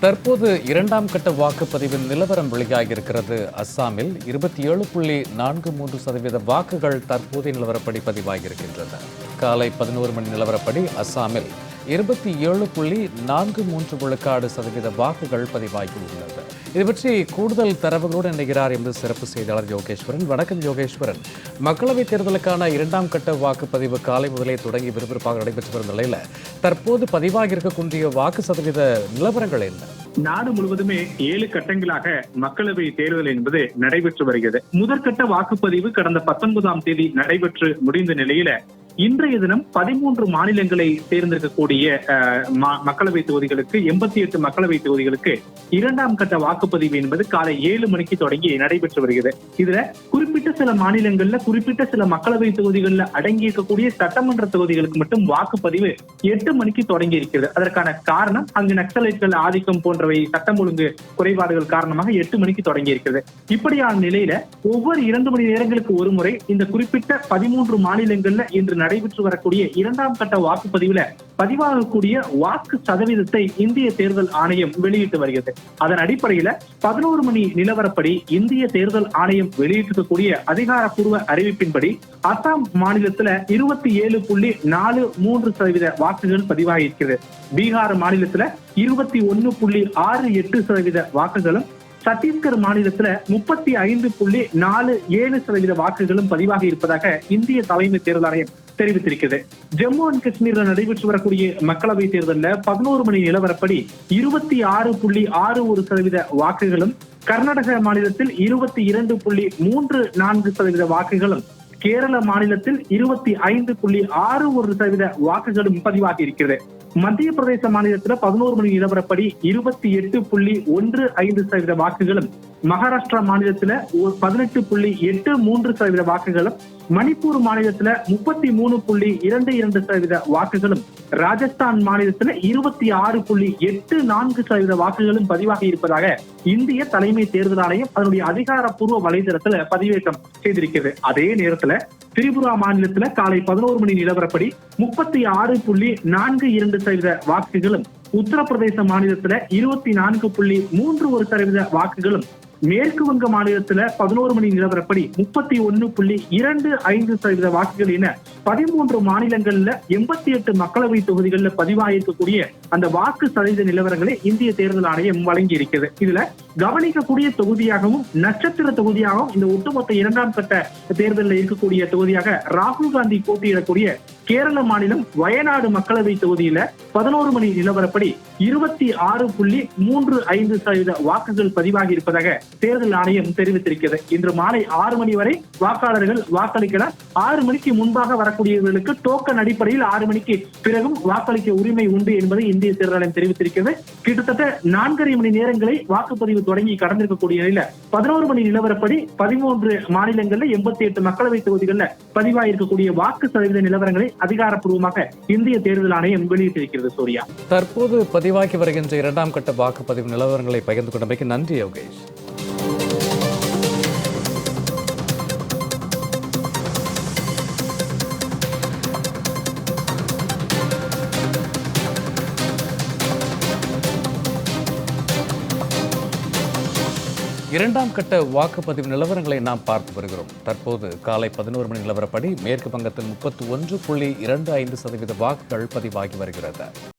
தற்போது இரண்டாம் கட்ட வாக்குப்பதிவின் நிலவரம் வெளியாகியிருக்கிறது. அஸ்ஸாமில் இருபத்தி ஏழு புள்ளி நான்கு மூன்று சதவீத வாக்குகள் தற்போதைய நிலவரப்படி பதிவாகியிருக்கின்றன. காலை பதினோரு மணி நிலவரப்படி அஸ்ஸாமில் இருபத்தி ஏழு புள்ளி நான்கு மூன்று விழுக்காடு சதவீத வாக்குகள் பதிவாகியுள்ளது இது பற்றி கூடுதல் தரவுகளோடு இணைகிறார் எமது சிறப்பு செய்தியாளர் யோகேஸ்வரன். வணக்கம் யோகேஸ்வரன். மக்களவைத் தேர்தலுக்கான இரண்டாம் கட்ட வாக்குப்பதிவு காலை முதலே தொடங்கி விறுவிறுப்பாக நடைபெற்று வரும் நிலையில தற்போது பதிவாகி இருக்கக்கூடிய வாக்கு சதவீத நிலவரங்கள் என்ன? நாடு முழுவதுமே ஏழு கட்டங்களாக மக்களவை தேர்தல் என்பது நடைபெற்று வருகிறது. முதற்கட்ட வாக்குப்பதிவு கடந்த பத்தொன்பதாம் தேதி நடைபெற்று முடிந்த நிலையில இன்றைய தினம் பதிமூன்று மாநிலங்களை தேர்ந்தெடுக்கக்கூடிய மக்களவை தொகுதிகளுக்கு எண்பத்தி எட்டு மக்களவை தொகுதிகளுக்கு இரண்டாம் கட்ட வாக்குப்பதிவு என்பது காலை ஏழு மணிக்கு தொடங்கி நடைபெற்று வருகிறது. இதுல குறிப்பிட்ட சில மாநிலங்கள்ல குறிப்பிட்ட சில மக்களவை தொகுதிகளில் அடங்கி இருக்கக்கூடிய சட்டமன்ற தொகுதிகளுக்கு மட்டும் வாக்குப்பதிவு எட்டு மணிக்கு தொடங்கி இருக்கிறது. அதற்கான காரணம் அங்கு நக்சலைட்கள் ஆதிக்கம் போன்றவை சட்டம் ஒழுங்கு குறைபாடுகள் காரணமாக எட்டு மணிக்கு தொடங்கி இருக்கிறது. இப்படியான நிலையில ஒவ்வொரு இரண்டு மணி நேரங்களுக்கு ஒரு முறை இந்த குறிப்பிட்ட பதிமூன்று மாநிலங்கள்ல இன்று நடைபெற்று வரக்கூடிய இரண்டாம் கட்ட வாக்குப்பதிவுல பதிவாகக்கூடிய வாக்கு சதவீதத்தை இந்திய தேர்தல் ஆணையம் வெளியிட்டு வருகிறது. அதன் அடிப்படையில பதினோரு மணி நிலவரப்படி இந்திய தேர்தல் ஆணையம் வெளியிட்டிருக்கக்கூடிய அதிகாரப்பூர்வ அறிவிப்பின்படி அசாம் மாநிலத்துல இருபத்தி ஏழு புள்ளி நாலு மூன்று சதவீத வாக்குகள் பதிவாகியிருக்கிறது. பீகார் மாநிலத்துல இருபத்தி ஒன்னு புள்ளி ஆறு எட்டு சதவீத வாக்குகளும் சத்தீஸ்கர் மாநிலத்துல முப்பத்தி ஐந்து புள்ளி நாலு ஏழு சதவீத வாக்குகளும் பதிவாகி இருப்பதாக இந்திய தலைமை தேர்தல் ஆணையம் தெரிவித்திருக்கிறது. ஜம்மு அண்ட் காஷ்மீர்ல நடைபெற்று வரக்கூடிய மக்களவை தேர்தலில் பதினோரு மணி நிலவரப்படி இருபத்தி ஆறு புள்ளி ஆறு ஒரு சதவீத வாக்குகளும் கர்நாடக மாநிலத்தில் இருபத்தி இரண்டு புள்ளி மூன்று நான்கு சதவீத வாக்குகளும் கேரள மாநிலத்தில் இருபத்தி ஐந்து புள்ளி ஆறு ஒரு சதவீத வாக்குகளும் பதிவாகி இருக்கிறது. மத்திய பிரதேச மாநிலத்தில் பதினோரு மணி நிலவரப்படி இருபத்தி எட்டு புள்ளி ஒன்று ஐந்து சதவீத வாக்குகளும் மகாராஷ்டிரா மாநிலத்துல பதினெட்டு புள்ளி எட்டு மூன்று சதவீத வாக்குகளும் மணிப்பூர் மாநிலத்துல முப்பத்தி மூணு புள்ளி இரண்டு இரண்டு சதவீத வாக்குகளும் ராஜஸ்தான் மாநிலத்துல இருபத்தி ஆறு புள்ளி எட்டு நான்கு சதவீத வாக்குகளும் பதிவாகி இருப்பதாக இந்திய தலைமை தேர்தல் ஆணையம் அதனுடைய அதிகாரப்பூர்வ வலைதளத்துல பதிவேற்றம் செய்திருக்கிறது. அதே நேரத்துல திரிபுரா மாநிலத்துல காலை பதினோரு மணி நிலவரப்படி முப்பத்தி ஆறு புள்ளி நான்கு இரண்டு சதவீத வாக்குகளும் உத்தரப்பிரதேச மாநிலத்துல இருபத்தி நான்கு புள்ளி மூன்று ஒரு சதவீத வாக்குகளும் மேற்கு வங்க மாநிலத்துல பதினோரு மணி நிலவரப்படி முப்பத்தி ஒன்னு புள்ளி இரண்டு ஐந்து சதவீத வாக்குகள் என பதிமூன்று மாநிலங்கள்ல எண்பத்தி எட்டு மக்களவை தொகுதிகள்ல பதிவாயிருக்கக்கூடிய அந்த வாக்கு சதவீத நிலவரங்களை இந்திய தேர்தல் ஆணையம் வழங்கி இருக்கிறது இதுல கவனிக்கக்கூடிய தொகுதியாகவும் நட்சத்திர தொகுதியாகவும் இந்த ஒட்டுமொத்த இரண்டாம் கட்ட தேர்தலில் இருக்கக்கூடிய தொகுதியாக ராகுல் காந்தி போட்டியிடக்கூடிய கேரள மாநிலம் வயநாடு மக்களவை தொகுதியில பதினோரு மணி நிலவரப்படி இருபத்தி ஆறு புள்ளி மூன்று ஐந்து சதவீத வாக்குகள் பதிவாகி இருப்பதாக தேர்தல் ஆணையம் தெரிவித்திருக்கிறது. இன்று மாலை ஆறு மணி வரை வாக்காளர்கள் வாக்களிக்கலாம். ஆறு மணிக்கு முன்பாக வரக்கூடியவர்களுக்கு டோக்கன் அடிப்படையில் ஆறு மணிக்கு பிறகும் வாக்களிக்க உரிமை உண்டு என்பதை இந்திய தேர்தல் ஆணையம் தெரிவித்திருக்கிறது. கிட்டத்தட்ட நான்கரை மணி நேரங்களை வாக்குப்பதிவு தொடங்கி கடந்திருக்கக்கூடிய நிலையில பதினோரு மணி நிலவரப்படி பதிமூன்று மாநிலங்கள்ல எண்பத்தி எட்டு மக்களவை தொகுதிகளில் பதிவாயிருக்கக்கூடிய வாக்கு சதவீத நிலவரங்களை அதிகாரப்பூர்வமாக இந்திய தேர்தல் ஆணையம் வெளியிட்டிருக்கிறது சூர்யா. தற்போது பதிவாகி வருகின்ற இரண்டாம் கட்ட வாக்குப்பதிவு நிலவரங்களை பகிர்ந்து கொண்டமைக்கு நன்றி யோகேஷ். இரண்டாம் கட்ட வாக்குப்பதிவு நிலவரங்களை நாம் பார்த்து வருகிறோம். தற்போது காலை பதினோரு மணி நிலவரப்படி மேற்கு வங்கத்தில் முப்பத்தி ஒன்று புள்ளி இரண்டு ஐந்து சதவீத வாக்குகள் பதிவாகி வருகிறது.